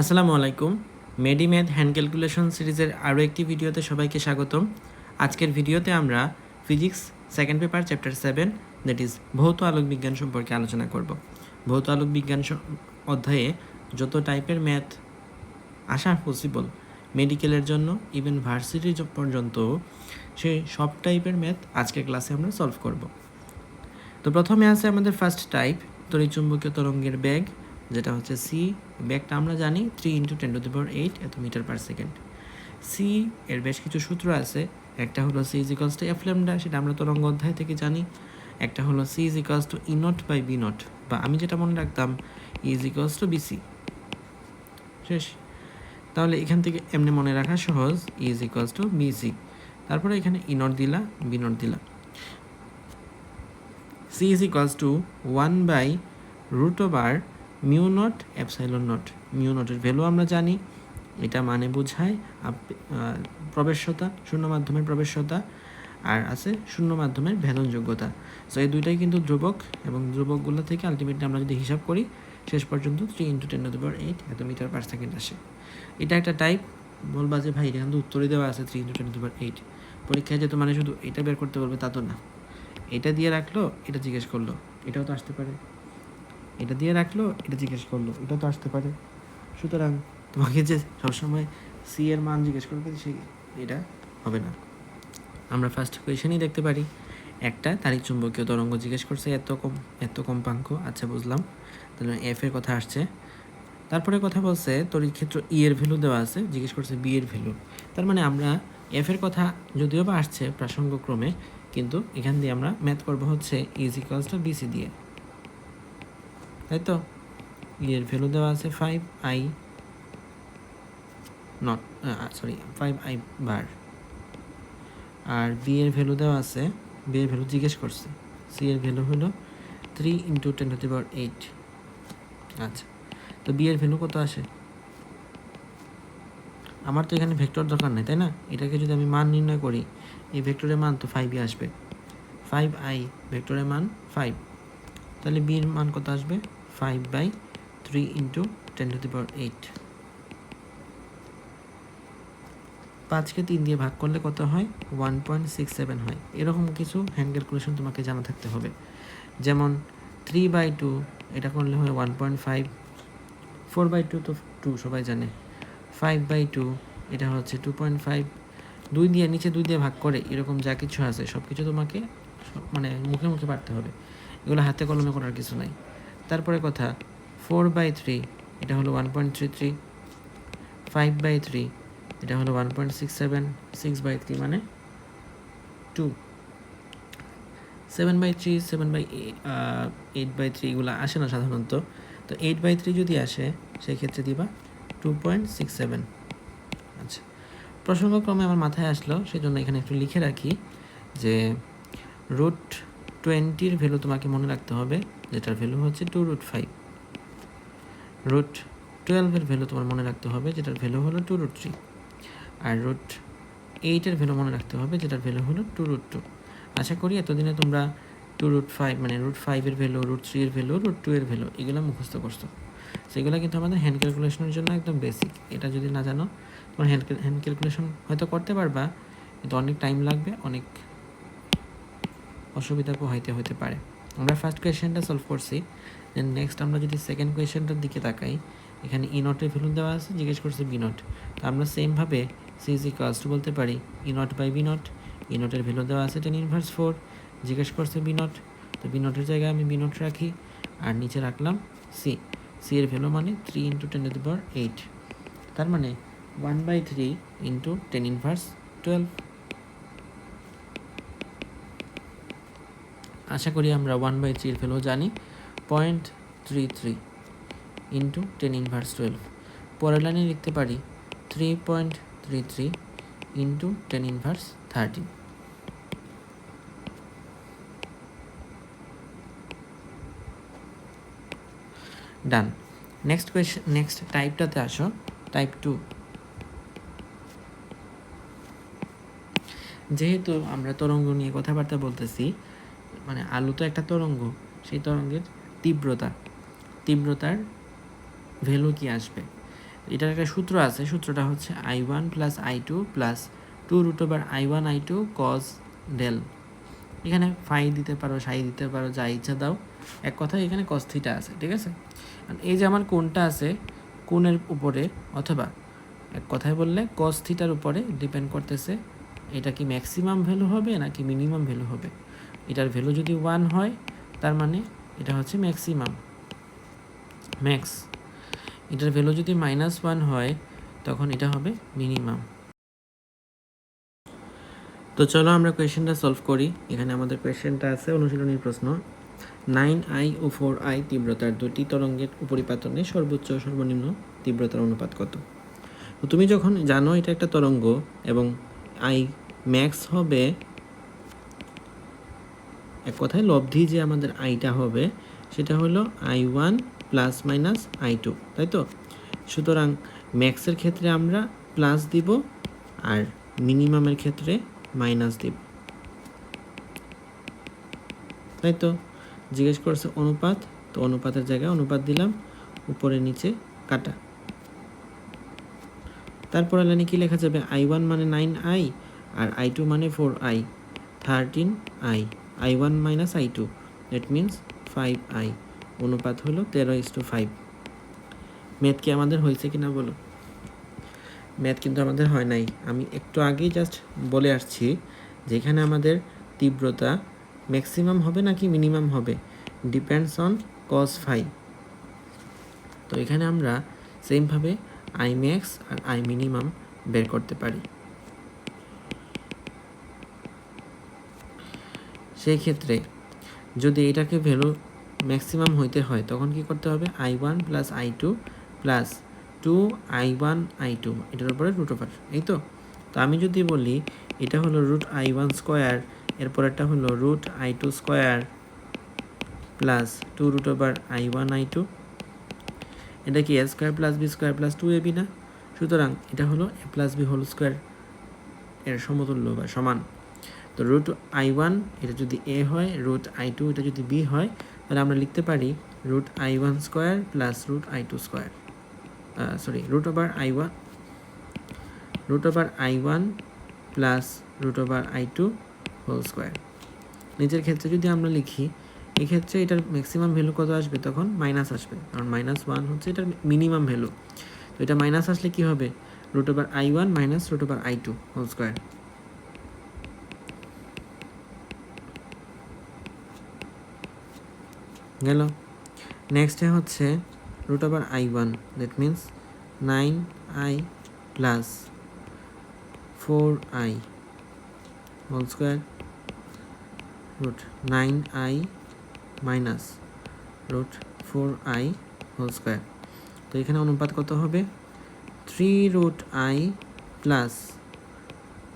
আসসালামু আলাইকুম। মেডিম্যাথ hand calculation সিরিজের আরও একটি ভিডিওতে সবাইকে স্বাগতম। আজকের ভিডিওতে আমরা physics second paper chapter seven that is ভৌত আলোক বিজ্ঞান সম্পর্কে আলোচনা করব। ভৌত আলোক বিজ্ঞান অধ্যায়ে যত টাইপের ম্যাথ আসা পসিবল মেডিকেলের জন্য ইভেন ভার্সিটি পর্যন্ত, সে সব টাইপের ম্যাথ আজকের ক্লাসে আমরা সলভ করব। তো প্রথমে আছে আমাদের ফার্স্ট টাইপ তড়িৎচুম্বকীয় তরঙ্গের ব্যাগ যেটা হচ্ছে সি ব্যাগটা আমরা জানি three into ten to the power eight এত মিটার পার সেকেন্ড সি এর বেশ কিছু সূত্র আছে। একটা হলো C is to F lambda সেটা আমরা তরঙ্গ অধ্যায় থেকে জানি। একটা হলো C is to E naught by B naught বা আমি যেটা মনে রাখতাম ইজ ইকালস টু বিসি শেষ। তাহলে এখান থেকে এমনি মনে রাখা সহজ ইজ ইকালস টু বিসি তারপরে এখানে ই নট দিলা বি নট দিলা। C is equals to one by root over mu naught epsilon naught. Mu নটের value আমরা জানি, এটা মানে বোঝায় প্রবেশ্যতা, শূন্য মাধ্যমের প্রবেশ্যতা, আর আছে শূন্য মাধ্যমের ভেদন যোগ্যতা। সো এই দুইটাই কিন্তু ধ্রুবক, এবং ধ্রুবকগুলো থেকে আলটিমেটলি আমরা যদি হিসাব করি, শেষ পর্যন্ত three into ten to eight এত মিটার পার সেকেন্ড আসে। এটা একটা টাইপ বলবা যে ভাই, এখানে তো উত্তরই দেওয়া আছে three into ten to eight পরীক্ষায় যেহেতু মানে শুধু এটা বের করতে বলবে তা তো না। এটা দিয়ে রাখল, এটা জিজ্ঞেস করল, এটাও তো আসতে পারে। এটা দিয়ে রাখল, এটা জিজ্ঞেস করল, এটা তো আসতে পারে। সুতরাং তোমাকে যে সবসময় সি এর মান জিজ্ঞেস করবে সে এটা হবে না। আমরা ফার্স্ট কোয়েশনই দেখতে পারি। একটা, তারিখ চুম্বকীয় তরঙ্গ জিজ্ঞেস করছে, এত কম, এত কম্পাঙ্ক আচ্ছা বুঝলাম। তাহলে এফ এর কথা আসছে। তারপরে কথা বলছে, তড়িৎ ক্ষেত্র ই এর ভ্যালু দেওয়া আছে, জিজ্ঞেস করছে বি এর ভ্যালু তার মানে আমরা এফ এর কথা যদিও বা আসছে প্রাসঙ্গক্রমে, কিন্তু এখান দিয়ে আমরা ম্যাথ করব হচ্ছে ইজ ইকুয়ালস টু বিসি দিয়ে তাই তো? ই এর ভ্যালু দেওয়া আছে five I naught sorry five I বার আর বি এর ভ্যালু দেওয়া আছে বি এর ভ্যালু জিজ্ঞেস করছে। সি এর ভ্যালু হলো three into ten to power eight আচ্ছা তো বি এর ভ্যালু কত আসে? আমার তো এখানে ভেক্টর দরকার নেই, তাই না? এটাকে যদি আমি মান নির্ণয় করি, এই ভেক্টরের মান তো ফাইভই আসবে। ফাইভ আই ভেক্টরের মান ফাইভ তাহলে বির মান কত আসবে? Five by three into ten to the power eight পাঁচকে তিন দিয়ে ভাগ করলে কত হয়? ওয়ান পয়েন্ট সিক্স সেভেন হয়। এরকম কিছু হ্যান্ড ক্যালকুলেশন তোমাকে জানা থাকতে হবে। যেমন থ্রি বাই টু এটা করলে হয় one point five four by two তো টু সবাই জানে। ফাইভ বাই টু এটা হচ্ছে টু পয়েন্ট ফাইভ দুই দিয়ে, নিচে দুই দিয়ে ভাগ করে, এরকম যা কিছু আছে সব কিছু তোমাকে মানে মুখে মুখে পারতে হবে। এগুলো হাতে কলমে করার কিছু নাই। তারপরে কথা ফোর বাই থ্রি এটা হলো one point three three five by three এটা হলো one point six seven six by three মানে two seven by three seven by eight by three এগুলো আসে না সাধারণত। তো এইট বাই থ্রি যদি আসে সেই ক্ষেত্রে দিবা টু পয়েন্ট সিক্স সেভেন আচ্ছা প্রসঙ্গক্রমে আমার মাথায় আসলো সেই জন্য এখানে একটু লিখে রাখি যে রুট টোয়েন্টির ভ্যালু তোমাকে মনে রাখতে হবে যেটার ভ্যালু হচ্ছে টু রুট ফাইভ রুট টুয়েলভের ভ্যালু তোমার মনে রাখতে হবে, যেটার ভ্যালু হলো টু রুট থ্রি আর রুট এইটের ভ্যালু মনে রাখতে হবে, যেটার ভ্যালু হলো টু রুট টু আশা করি এতদিনে তোমরা টু রুট ফাইভ মানে রুট ফাইভের ভ্যালু রুট থ্রি এর ভ্যালু রুট টু এর ভ্যালু এগুলো মুখস্থ করছ। সেগুলো কিন্তু আমাদের হ্যান্ড ক্যালকুলেশনের জন্য একদম বেসিক এটা যদি না জানো, তোমার হ্যান্ড হ্যান্ড ক্যালকুলেশন হয়তো করতে পারবা, কিন্তু অনেক টাইম লাগবে, অনেক অসুবিধা পোহাইতে হতে পারে। আমরা ফার্স্ট কোয়েশ্চেনটা সলভ করছি দেন নেক্সট আমরা যদি সেকেন্ড কোয়েশ্চেনটার দিকে তাকাই, এখানে ই নটের ভ্যালু দেওয়া আছে, জিজ্ঞেস করছে বি নট তো আমরা সেমভাবে সি ইজ ইকালস টু বলতে পারি E nought by B nought E নটের value দেওয়া আছে টেন ইনভার্স ফোর জিজ্ঞেস করছে বি নট তো বি নটের জায়গায় আমি বি নট রাখি, আর নিচে রাখলাম সি সি এর ভ্যালু মানে three into ten to power eight তার মানে one by three into ten inverse twelve আশা করি আমরা ওয়ান বাই থ্রির ভ্যালু জানি। Point three three into ten inverse twelve পরের লাইনে লিখতে পারি three point three three into ten inverse thirteen done next question next টাইপটাতে আসো। টাইপ টু যেহেতু আমরা তরঙ্গ নিয়ে কথাবার্তা বলতেছি মানে আলু তো একটা তরঙ্গ, সেই তরঙ্গের তীব্রতা, তীব্রতার ভ্যালু কি আসবে? এটার একটা সূত্র আছে, সূত্রটা হচ্ছে I one plus I two plus two root over I one I two cos del এখানে ফাই দিতে পারো সাই দিতে পারো, যা ইচ্ছা দাও। এক কথায় এখানে কস থিটা আছে, ঠিক আছে? এই যে আমার কোনটা আছে, কোণের উপরে, অথবা এক কথায় বললে কস থিটার উপরে ডিপেন্ড করতেছে, এটা কি ম্যাক্সিমাম ভ্যালু হবে নাকি মিনিমাম ভ্যালু হবে? এটার ভ্যালু যদি ওয়ান হয়, তার মানে এটা হচ্ছে ম্যাক্সিমাম ম্যাক্স এটার ভ্যালু যদি মাইনাস ওয়ান হয়, তখন এটা হবে মিনিমাম তো চলো আমরা কোয়েশ্চেনটা সলভ করি। এখানে আমাদের কোয়েশ্চেনটা আছে অনুশীলনীর প্রশ্ন। নাইন আই ও ফোর আই তীব্রতার দুটি তরঙ্গের উপরিপাতনে সর্বোচ্চ সর্বনিম্ন তীব্রতার অনুপাত কত? তুমি যখন জানো এটা একটা তরঙ্গ এবং আই ম্যাক্স হবে এক কথায় লব্ধি যে আমাদের আইটা হবে, সেটা হলো I one plus minus I two, তাই তো? সুতরাং ম্যাক্সের ক্ষেত্রে আমরা প্লাস দিব আর মিনিমামের ক্ষেত্রে মাইনাস দিব। তাই তো? জিজ্ঞেস করছে অনুপাত, তো অনুপাতের জায়গায় অনুপাত দিলাম, উপরে নিচে কাটা। তারপরে লাইনে কি লেখা যাবে? আই ওয়ান মানে নাইন আই আর আই টু মানে four I, thirteen I. I one minus I two that means five I অনুপাত হলো তেরো ইস টু ফাইভ ম্যাথ কি আমাদের হয়েছে কিনা বলো? ম্যাথ কিন্তু আমাদের হয় নাই। আমি একটু আগেই জাস্ট বলে আসছি, যেখানে আমাদের তীব্রতা ম্যাক্সিমাম হবে নাকি মিনিমাম হবে? ডিপেন্ডস অন কস ফাই তো এখানে আমরা সেমভাবে আই ম্যাক্স আর আই মিনিমাম বের করতে পারি। সেই ক্ষেত্রে যদি এটাকে ভ্যালু ম্যাক্সিমাম হইতে হয়, তখন কি করতে হবে? I one plus I two plus two I one I two এটার উপরে রুট ওভার এই তো? তো আমি যদি বলি, এটা হলো রুট আই ওয়ান স্কোয়ার এরপর এরপরেরটা হলো root I two square plus two root over I one I two এটা কি A square plus B square plus two A B না? সুতরাং এটা হলো A plus B whole square এর সমতুল্য বা সমান। তো রুট আই ওয়ান এটা যদি এ হয় রুট আই টু এটা যদি বি হয়, তাহলে আমরা লিখতে পারি root I one square plus root I two square sorry root over I one root over I one plus root over I two whole square নিজের ক্ষেত্রে যদি আমরা লিখি, এক্ষেত্রে এটার ম্যাক্সিমাম ভ্যালু কত আসবে? তখন মাইনাস আসবে। কারণ মাইনাস ওয়ান হচ্ছে এটার মিনিমাম ভ্যালু তো এটা মাইনাস আসলে কি হবে? Root over I one minus root over I two whole square গেল। নেক্সটে হচ্ছে root over I one that means nine I plus four I whole square root nine I minus root four I whole square তো এখানে অনুপাত কত হবে? Three root I plus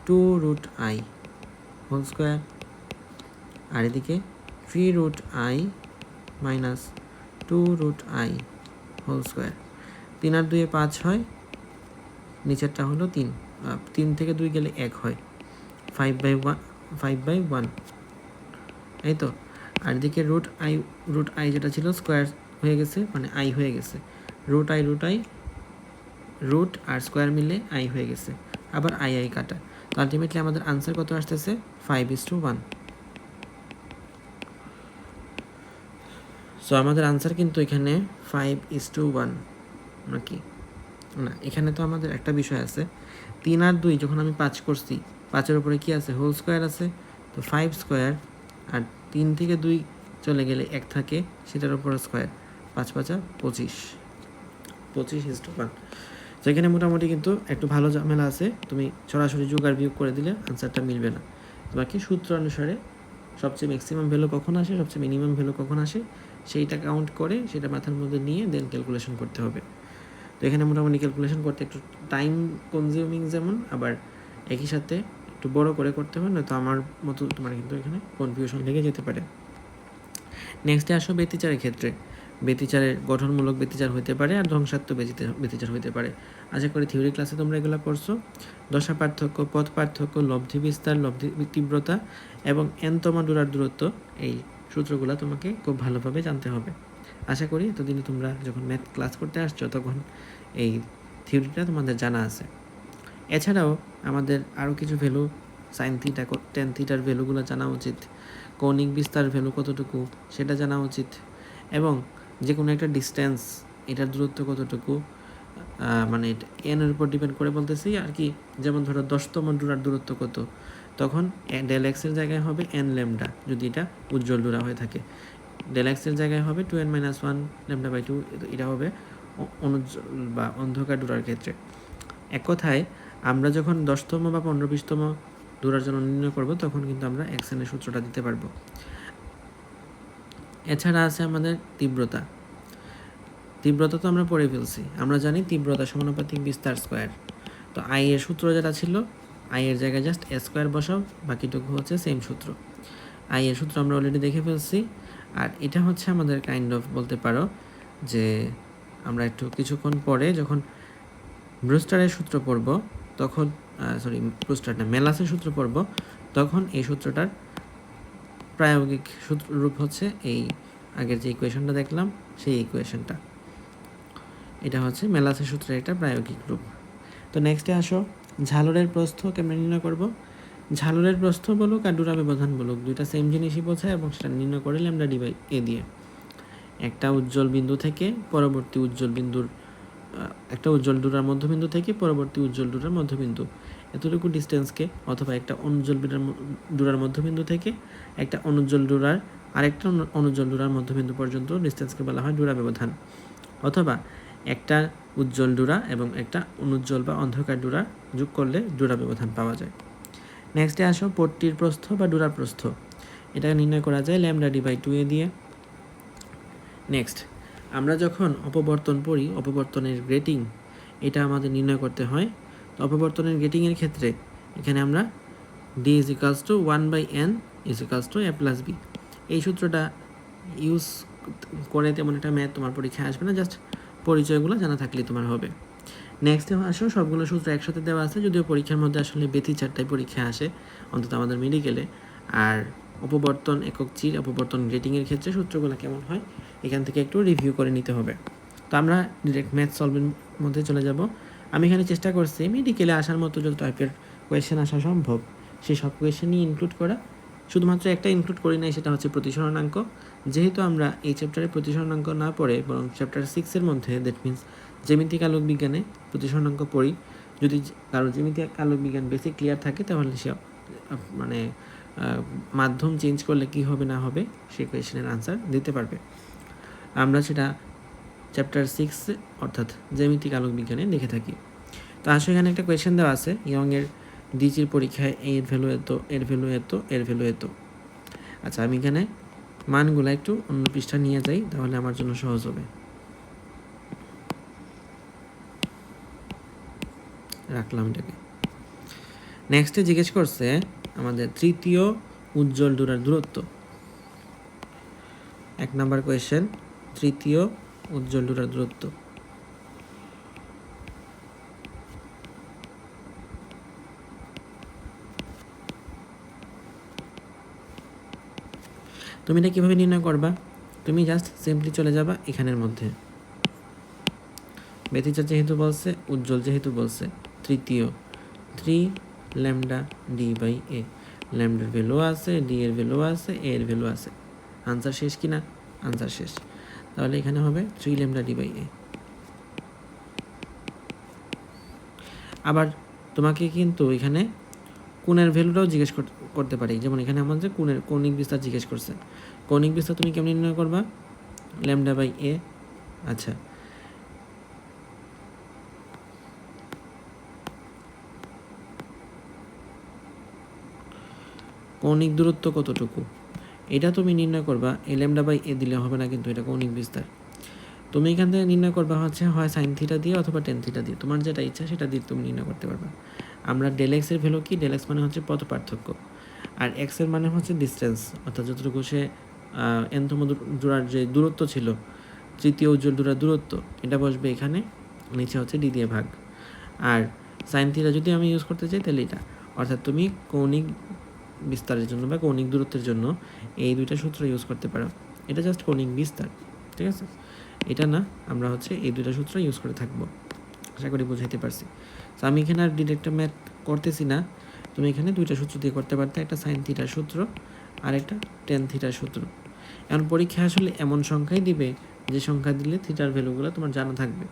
two root I whole square আর এদিকে three root I minus two root I whole square তিন আর দুয়ে পাঁচ হয়, নিচেরটা হলো তিন। তিন থেকে দুই গেলে এক হয়। Five by one five by one এই তো? আর এদিকে রুট আই রুট আই যেটা ছিল স্কোয়ার হয়ে গেছে মানে আই হয়ে গেছে। Root I root I root R square মিলে আই হয়ে গেছে। আবার আই আই কাটা। তো আলটিমেটলি আমাদের আনসার কত আসতেছে? Five is two one so আমাদের আনসার কিন্তু এখানে ফাইভ ইস টু ওয়ান নাকি? না, এখানে তো আমাদের একটা বিষয় আছে। তিন আর দুই, যখন আমি পাঁচ করছি, পাঁচের উপরে কি আছে? হোল স্কোয়ার আছে। তো ফাইভ স্কোয়ার আর তিন থেকে দুই চলে গেলে এক থাকে, সেটার উপরে স্কোয়ার পাঁচ পাঁচা পঁচিশ। পঁচিশ ইস টু ওয়ান তো এখানে মোটামুটি কিন্তু একটু ভালো ঝামেলা আছে। তুমি সরাসরি যোগ আর বিয়োগ করে দিলে আনসারটা মিলবে না। তোমাকে সূত্র অনুসারে সবচেয়ে ম্যাক্সিমাম ভ্যালু কখন আসে, সবচেয়ে মিনিমাম ভ্যালু কখন আসে? সেইটা কাউন্ট করে সেটা মাথার মধ্যে নিয়ে দেন ক্যালকুলেশন করতে হবে। তো এখানে মোটামুটি ক্যালকুলেশন করতে একটু টাইম কনজিউমিং যেমন, আবার একই সাথে একটু বড় করে করতে হবে, নয়তো আমার মতো তোমার কিন্তু এখানে কনফিউশন লেগে যেতে পারে। নেক্সটে আসো ব্যতিচারের ক্ষেত্রে। ব্যতিচারের গঠনমূলক ব্যতিচার হতে পারে আর ধ্বংসাত্মক ব্যতিচার হতে পারে। আশা করি থিওরি ক্লাসে তোমরা এগুলো পড়ছো। দশা পার্থক্য, পথ পার্থক্য, লব্ধি বিস্তার, লব্ধি তীব্রতা এবং এনতমা ডুরার দূরত্ব, এই সূত্রগুলো তোমাকে খুব ভালোভাবে জানতে হবে। আশা করি এতদিনে তোমরা যখন ম্যাথ ক্লাস করতে আসছো, তখন এই থিওরিটা তোমাদের জানা আছে। এছাড়াও আমাদের আরও কিছু ভ্যালু সাইন থিটা টেন থিটার ভ্যালুগুলো জানা উচিত, কৌণিক বিস্তার ভ্যালু কতটুকু সেটা জানা উচিত, এবং যে কোনো একটা ডিস্টেন্স এটার দূরত্ব কতটুকু মানে এনের উপর ডিপেন্ড করে বলতেছি, আর কি, যেমন ধরো দশতম ডুরার দূরত্ব কত তখন ডেল এক্সের জায়গায় হবে এন ল্যামডা যদি এটা উজ্জ্বল ডুরা হয়ে থাকে। ডেল এক্সের জায়গায় হবে two N minus one lambda by two এটা হবে অনুজ্জ্বল বা অন্ধকার ডুরার ক্ষেত্রে। এক কথায়, আমরা যখন দশতম বা পনেরো বিশতম ডুরার জন্য নির্ণয় করব, তখন কিন্তু আমরা এক্সেনের সূত্রটা দিতে পারব। এছাড়া আছে আমাদের তীব্রতা। তীব্রতা তো আমরা পড়ে ফেলছি। আমরা জানি তীব্রতা সমানুপাতিক বিস্তার স্কোয়ার তো আই এর সূত্র যেটা ছিল আই এর জায়গায় জাস্ট স্কোয়ার বসাও, বাকিটুকু হচ্ছে সেম সূত্র। আই এর সূত্র আমরা অলরেডি দেখে ফেলছি। আর এটা হচ্ছে আমাদের কাইন্ড অফ বলতে পারো যে আমরা একটু কিছুক্ষণ পরে যখন ব্রুস্টারের সূত্র পড়ব, তখন সরি ব্রুস্টার না মেলাসের সূত্র পড়ব, তখন এই সূত্রটার প্রায়োগিক সূত্র রূপ হচ্ছে এই আগের যে ইকুয়েশনটা দেখলাম, সেই ইকুয়েশনটা এটা হচ্ছে মেলাসের সূত্রের একটা প্রায়োগিক রূপ। তো নেক্সটে আসো। ঝালরের প্রস্থ কেমন নির্ণয় করব? ঝালরের প্রস্থ বলুক আর ডুরা ব্যবধান বলুক, দুইটা সেম জিনিসই বোঝায় এবং সেটা নির্ণয় করে আমরা ডিভাই এ দিয়ে। একটা উজ্জ্বল বিন্দু থেকে পরবর্তী উজ্জ্বল বিন্দুর একটা উজ্জ্বল ডুরার মধ্যবিন্দু থেকে পরবর্তী উজ্জ্বল ডুরার মধ্যবিন্দু। এতটুকু ডিস্টেন্সকে অথবা একটা অনুজ্জ্বল বিরার ডুরার মধ্যবিন্দু থেকে একটা অনুজ্জ্বল ডুরার, আরেকটা অনু- অনুজ্জ্বল ডুরার মধ্যবিন্দু পর্যন্ত ডিস্টেন্সকে বলা হয় ডুরা ব্যবধান অথবা একটা উজ্জ্বল ডুরা এবং একটা অনুজ্জ্বল বা অন্ধকার ডুরা যোগ করলে ডুরা ব্যবধান পাওয়া যায়। নেক্সটে আসো, পট্টির প্রস্থ বা ডুরার প্রস্থ। এটা নির্ণয় করা যায় lambda D by two A দিয়ে। নেক্সট আমরা যখন অপবর্তন পড়ি, অপবর্তনের গ্রেটিং এটা আমাদের নির্ণয় করতে হয়। তো অপবর্তনের গ্রেটিংয়ের ক্ষেত্রে এখানে আমরা D is equals to one by N is equals to A plus B এই সূত্রটা ইউজ করে তেমন একটা ম্যাথ তোমার পরীক্ষায় আসবে না জাস্ট পরিচয়গুলো জানা থাকলেই তোমার হবে। নেক্সটে আসো, সবগুলো সূত্র একসাথে দেওয়া আছে, যদিও পরীক্ষার মধ্যে আসলে ব্যথি চারটায় পরীক্ষা আসে, অন্তত আমাদের মেডিকেলে। আর অপবর্তন একক চির অপবর্তন গ্রেটিংয়ের ক্ষেত্রে সূত্রগুলো কেমন হয়, এখান থেকে একটু রিভিউ করে নিতে হবে। তো আমরা ডিরেক্ট ম্যাথ সলভের মধ্যে চলে যাব। আমি এখানে চেষ্টা করছি মেডিকেলে আসার মতো যত টাইপের কোয়েশ্চেন আসা সম্ভব, সেই সব কোয়েশ্চেনই ইনক্লুড করা। শুধুমাত্র একটা ইনক্লুড করি নাই, সেটা হচ্ছে প্রতিসরণাঙ্ক যেহেতু আমরা এই চ্যাপ্টারে প্রতিসরণাঙ্ক না পড়ে, বরং চ্যাপ্টার সিক্সের মধ্যে দ্যাট মিন্স জ্যামিতিক আলোক বিজ্ঞানে প্রতিসরণাঙ্ক পড়ি। যদি কারও জ্যামিতিক আলোক বিজ্ঞান বেশি ক্লিয়ার থাকে, তাহলে সে মানে মাধ্যম চেঞ্জ করলে কি হবে না হবে সেই কোয়েশনের আনসার দিতে পারবে। আমরা সেটা চ্যাপ্টার সিক্স অর্থাৎ জ্যামিতিক আলোক বিজ্ঞানে দেখে থাকি। তো আসলে এখানে একটা কোয়েশ্চেন দেওয়া আছে ইয়ংয়ের ডিজির পরীক্ষায় এর ভ্যালু এত এর ভ্যালু এত এর ভ্যালু এত। আচ্ছা আমি এখানে মানগুলো একটু অন্য পৃষ্ঠা নিয়ে যাই, তাহলে আমার জন্য সহজ হবে। রাখলাম এটাকে। নেক্সটে জিজ্ঞেস করছে আমাদের তৃতীয় উজ্জ্বল ডুরার দূরত্ব। এক নাম্বার কোয়েশ্চেন তৃতীয় উজ্জ্বল ডুরার দূরত্ব। তুমি এটা কীভাবে নির্ণয় করবা? তুমি জাস্ট সিম্পলি চলে যাবা এখানের মধ্যে। ব্যতিচার যেহেতু বলছে, উজ্জ্বল যেহেতু বলছে, তৃতীয়। Three lambda D by A. ল্যামডার value আছে, ডি এর ভ্যালু আছে, এ এর ভ্যালু আছে। আনসার শেষ কি না আনসার শেষ। তাহলে এখানে হবে three lambda D by A. আবার তোমাকে কিন্তু এখানে কোণের ভ্যালুটাও জিজ্ঞেস করতে পারি। যেমন এখানে আমাদের কোণের, কৌণিক বিস্তার জিজ্ঞেস করছে। কৌণিক বিস্তার তুমি কেমন নির্ণয় করবা? Lambda by A. আচ্ছা। কৌণিক দূরত্ব কতটুকু? এটা তুমি নির্ণয় করবা। এ ল্যামডা বাই এ দিলে হবে না কিন্তু এটা কৌণিক বিস্তার। তুমি এখান থেকে নির্ণয় করবা হচ্ছে হয় সাইন থিটা দিয়ে অথবা টেন থিটা দিয়ে। তোমার যেটা ইচ্ছা সেটা দিয়ে তুমি নির্ণয় করতে পারবা। আমরা ডেল এক্সের ভ্যালু কি? ডেল এক্স মানে হচ্ছে পথ পার্থক্য আর এক্সের মানে হচ্ছে ডিস্টেন্স অর্থাৎ যতটুকু সে এনতম জোড়ার যে দূরত্ব ছিল, তৃতীয় উজ্জ্বল দূরার দূরত্ব, এটা বসবে এখানে, নিচে হচ্ছে ডি দিয়ে ভাগ। আর সাইন থিটা যদি আমি ইউজ করতে চাই, তাহলে এটা। অর্থাৎ তুমি কৌণিক বিস্তারের জন্য বা কৌণিক দূরত্বের জন্য এই দুইটা সূত্র ইউজ করতে পারো। এটা জাস্ট কৌণিক বিস্তার, ঠিক আছে? এটা না, আমরা হচ্ছে এই দুইটা সূত্র ইউজ করে থাকব। আশা করি বুঝাইতে পারছি। তো আমি এখানে আর ডিরেক্ট ম্যাথ করতেছি না। তুমি এখানে দুইটা সূত্র দিয়ে করতে পারতে, একটা সাইন থিটার সূত্র আর একটা টেন থিটার সূত্র। এখন পরীক্ষা আসলে এমন সংখ্যাই দিবে, যে সংখ্যা দিলে থিটার ভ্যালুগুলো তোমার জানা থাকবে।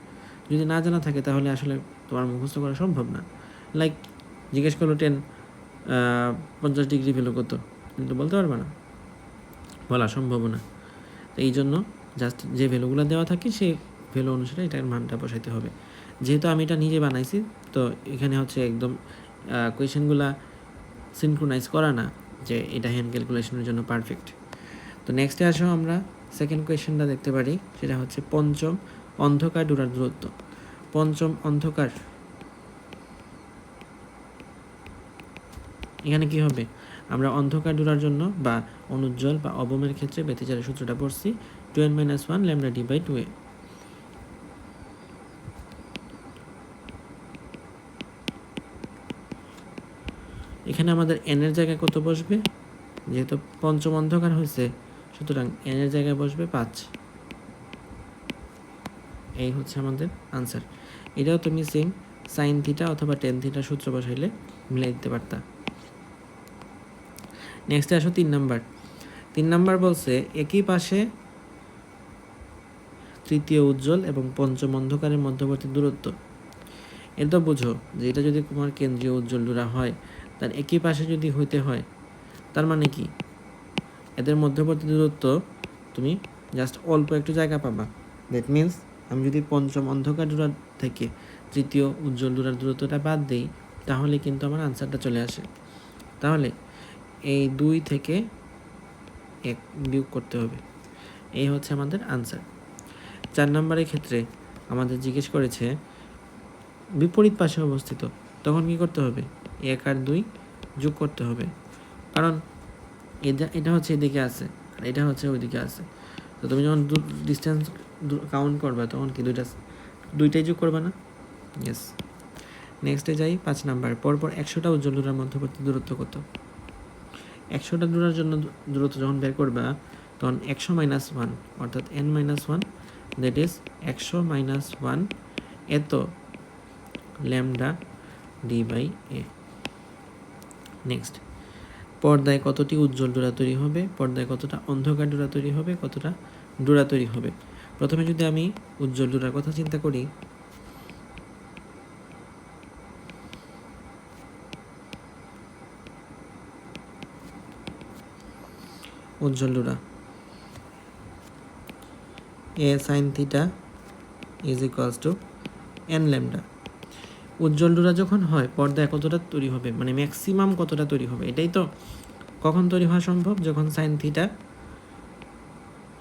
যদি না জানা থাকে তাহলে আসলে তোমার মুখস্থ করা সম্ভব না। লাইক জিজ্ঞেস করল টেন পঞ্চাশ ডিগ্রি ভ্যালু কত? কিন্তু বলতে পারবে না। বলা সম্ভব না। তো এই জন্য জাস্ট যে ভ্যালুগুলো দেওয়া থাকে সেই ভ্যালু অনুসারে এটার মানটা বসাইতে হবে। যেহেতু আমি এটা নিজে বানাইছি, তো এখানে হচ্ছে একদম কোয়েশনগুলা সিনক্রোনাইজ করা না যে এটা হ্যান্ড ক্যালকুলেশনের জন্য পারফেক্ট তো নেক্সটে আসো আমরা সেকেন্ড কোয়েশনটা দেখতে পারি, সেটা হচ্ছে পঞ্চম অন্ধকার ডোরার দূরত্ব। পঞ্চম অন্ধকার এখানে কি হবে? আমরা অন্ধকার ডোরার জন্য বা অনুজ্জ্বল বা অবমের ক্ষেত্রে ব্যতিচারের সূত্রটা পড়ছি two N minus one lambda D by two A এখানে আমাদের এনের জায়গায় কত বসবে? যেহেতু পঞ্চম অন্ধকার হয়েছে, সুতরাং এনের জায়গায় বসবে পাঁচ। এই হচ্ছে আমাদের আনসার এটাও তুমি সেম সাইন থিটা অথবা টেন থিটা সূত্র বসাইলে মিলাই দিতে পারতা। নেক্সটে আসো তিন নাম্বার। তিন নাম্বার বলছে, একই পাশে তৃতীয় উজ্জ্বল এবং পঞ্চম অন্ধকারের মধ্যবর্তী দূরত্ব। এটা বুঝো যে এটা যদি তোমার কেন্দ্রীয় উজ্জ্বল ডোরা হয় তার একই পাশে যদি হইতে হয়, তার মানে কি? এদের মধ্যবর্তী দূরত্ব তুমি জাস্ট অল্প একটু জায়গা পাবা। দ্যাট মিন্স আমি যদি পঞ্চম অন্ধকার ডোরা থেকে তৃতীয় উজ্জ্বল দূরার দূরত্বটা বাদ দিই, তাহলে কিন্তু আমার আনসারটা চলে আসে। তাহলে এই দুই থেকে এক বিয়োগ করতে হবে। এই হচ্ছে আমাদের আনসার চার নম্বরের ক্ষেত্রে আমাদের জিজ্ঞেস করেছে, বিপরীত পাশে অবস্থিত, তখন কি করতে হবে? এক আর দুই যোগ করতে হবে। কারণ এটা এটা হচ্ছে এদিকে আছে আর এটা হচ্ছে ওইদিকে আছে। তো তুমি যখন ডিস্টেন্স কাউন্ট করবে তখন কি দুইটা, দুইটাই যোগ করবে না? ইয়েস নেক্সটে যাই, পাঁচ নাম্বার। পরপর একশোটা উজ্জ্বল দূরের মধ্যবর্তী দূরত্ব কত? একশোটা দূরের জন্য দূরত্ব যখন বের করবা, তখন একশো মাইনাস ওয়ান অর্থাৎ N minus one that is একশো মাইনাস ওয়ান এত lambda D by A next পর্দায় কতটি উজ্জ্বল ডোরা তৈরি হবে? পর্দায় কতটা অন্ধকার ডোরা তৈরি হবে? কতটা ডোরা তৈরি হবে? প্রথমে যদি আমি উজ্জ্বল ডোরার কথা চিন্তা করি, উজ্জ্বল ডোরা। A sine theta is equals to N lambda উজ্জ্বল ডোরা যখন হয়, পর্দায় কতটা তৈরি হবে? মানে ম্যাক্সিমাম কতটা তৈরি হবে? এটাই তো কখন তৈরি হওয়া সম্ভব? যখন সাইন থিটা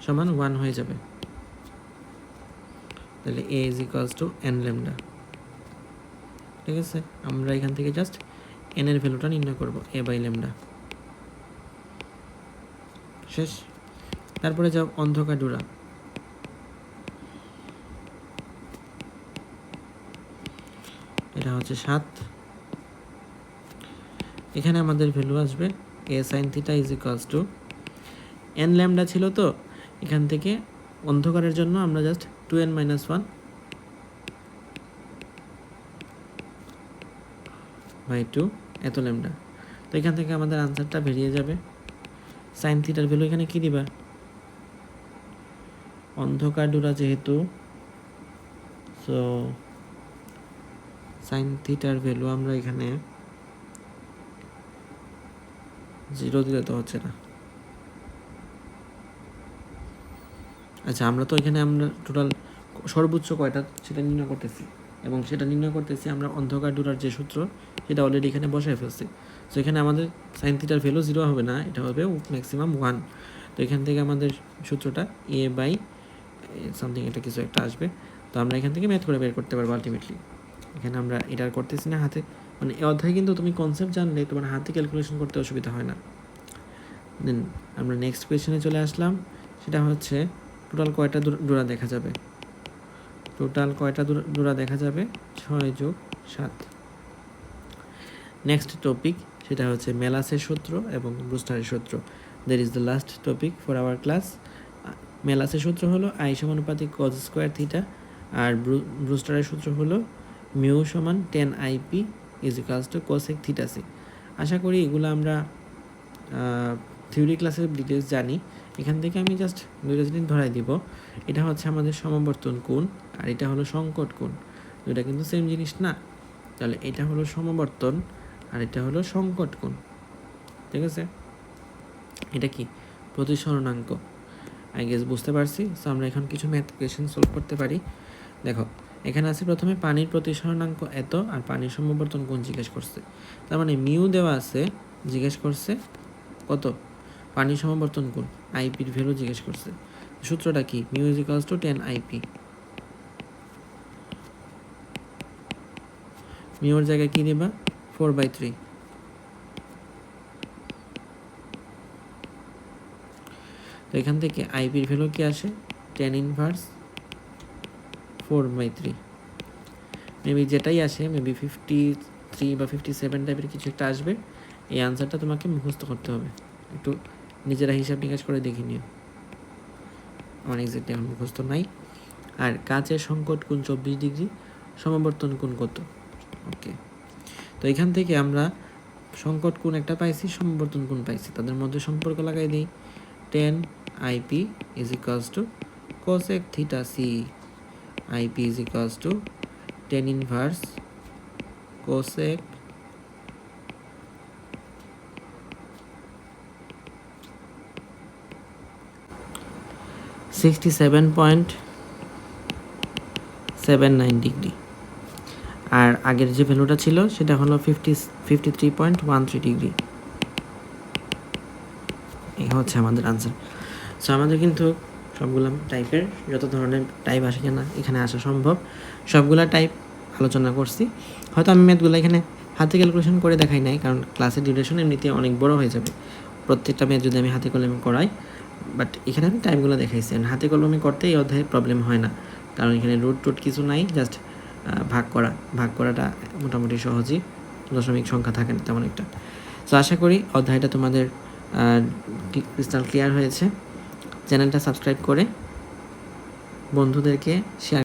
সমান ওয়ান হয়ে যাবে। তাহলে A is equals to N lambda ঠিক আছে? আমরা এখান থেকে জাস্ট এন এর ভ্যালুটা নির্ণয় করব এ বাই ল্যামডা শেষ? তারপরে যাও অন্ধকার ডোরা এটা হচ্ছে সাত। এখানে আমাদের ভ্যালু আসবে A sine theta is equals to N lambda ছিল তো, এখান থেকে অন্ধকারের জন্য আমরা just two N minus one by two এত ল্যামডা তো এখান থেকে আমাদের আনসারটা বেরিয়ে যাবে। সাইন থিটার ভ্যালু এখানে কি দিবা? অন্ধকার ডোরা যেহেতু সো সাইন থিটার ভ্যালু আমরা এখানে জিরো দিলে তো হচ্ছে না। আচ্ছা আমরা তো এখানে আমরা টোটাল সর্বোচ্চ কয়টা সেটা নির্ণয় করতেছি এবং সেটা নির্ণয় করতেছি আমরা অন্ধকার ডোরার যে সূত্র, সেটা অলরেডি এখানে বসায় ফেলছি। তো এখানে আমাদের সাইন থিটার ভ্যালু জিরো হবে না, এটা হবে ম্যাক্সিমাম ওয়ান তো এখান থেকে আমাদের সূত্রটা এ বাই সামথিং এটা কিছু একটা আসবে। তো আমরা এখান থেকে ম্যাথ করে বের করতে পারব আলটিমেটলি এখানে আমরা এটা করতেছি না হাতে। মানে এই অধ্যায় কিন্তু তুমি কনসেপ্ট জানলে তোমার হাতে ক্যালকুলেশন করতে অসুবিধা হয় না। দেন আমরা নেক্সট কোয়েশনে চলে আসলাম। সেটা হচ্ছে টোটাল কয়টা ডোরা দেখা যাবে? টোটাল কয়টা ডোরা দেখা যাবে? ছয় যোগ সাত। নেক্সট টপিক সেটা হচ্ছে মেলাসের সূত্র এবং ব্রুস্টারের সূত্র। There is the last topic for our class মেলাসের সূত্র হলো আই সমানুপাতিক কজ স্কোয়ার থিটা আর ব্রুস্টারের সূত্র হলো মিউ সমান tan IP is equals to cosec theta C আশা করি এগুলো আমরা থিওরি ক্লাসের ডিটেলস জানি। এখান থেকে আমি জাস্ট দুইটা জিনিস ধরাই দিব। এটা হচ্ছে আমাদের সমাবর্তন কোণ আর এটা হলো সংকট কোণ। দুইটা কিন্তু সেম জিনিস না। তাহলে এটা হলো সমাবর্তন আর এটা হলো সংকট কোণ। ঠিক আছে? এটা কি? প্রতিসরণাঙ্ক। আই গেস বুঝতে পারছি। সো আমরা এখন কিছু ম্যাথ কোয়েশন সলভ করতে পারি। দেখো এখানে আছে প্রথমে পানির প্রতিসরণাঙ্ক এত আর পানির সমবর্তন কোণ জিজ্ঞেস করছে। তার মানে মিউ দেওয়া আছে, জিজ্ঞেস করছে কত? পানির সমবর্তন কোণ আইপির ভ্যালু জিজ্ঞেস করছে। সূত্রটা কি? মিউ টু টেন আইপি মিউর জায়গায় কি নেবা ফোর বাই থ্রি তো এখান থেকে আইপির ভ্যালু কি আসে? Tan inverse four by three. Maybe যেটাই আসে মেবি ফিফটি থ্রি বা ফিফটি সেভেন টাইপের কিছু একটা আসবে, এই আনসারটা তোমাকে মুখস্থ করতে হবে। একটু নিজেরা হিসাব নিকাশ করে দেখে নিও। আমার এক্সাক্টলি এখন মুখস্থ নাই। আর কাচের সংকট কোণ চব্বিশ ডিগ্রি, সমাবর্তন কোণ কত? ওকে তো এখান থেকে আমরা সংকট কোণ একটা পাইছি, সমাবর্তন কোণ পাইছি। তাদের মধ্যে সম্পর্ক লাগাই দিই। Tan IP is equals to cosec theta C IP is equals to tan inverse cosec sixty point degree আর আগের যে ভ্যালুটা ছিল, সেটা হলো fifty fifty three point one three degree এই হচ্ছে আমাদের আনসার সো আমাদের কিন্তু সবগুলো টাইপের যত ধরনের টাইপ আসে কিনা এখানে আসা সম্ভব। সবগুলা টাইপ আলোচনা করছি। হয়তো আমি ম্যাথগুলো এখানে হাতে ক্যালকুলেশন করে দেখাই নাই, কারণ ক্লাসের ডিউরেশন এমনিতে অনেক বড় হয়ে যাবে। প্রত্যেকটা ম্যাথ যদি আমি হাতে কলমে করাই বাট এখানে আমি টাইমগুলো দেখাইছি। হাতে কলমে করতে এই অধ্যায়ে প্রবলেম হয় না, কারণ এখানে রুট টুট কিছু নাই জাস্ট ভাগ করা। ভাগ করাটা মোটামুটি সহজই, দশমিক সংখ্যা থাকে না তেমন একটা। তো আশা করি অধ্যায়টা তোমাদের ক্রিস্টাল ক্লিয়ার হয়েছে। চ্যানেলটা সাবস্ক্রাইব করে বন্ধুদেরকে শেয়ার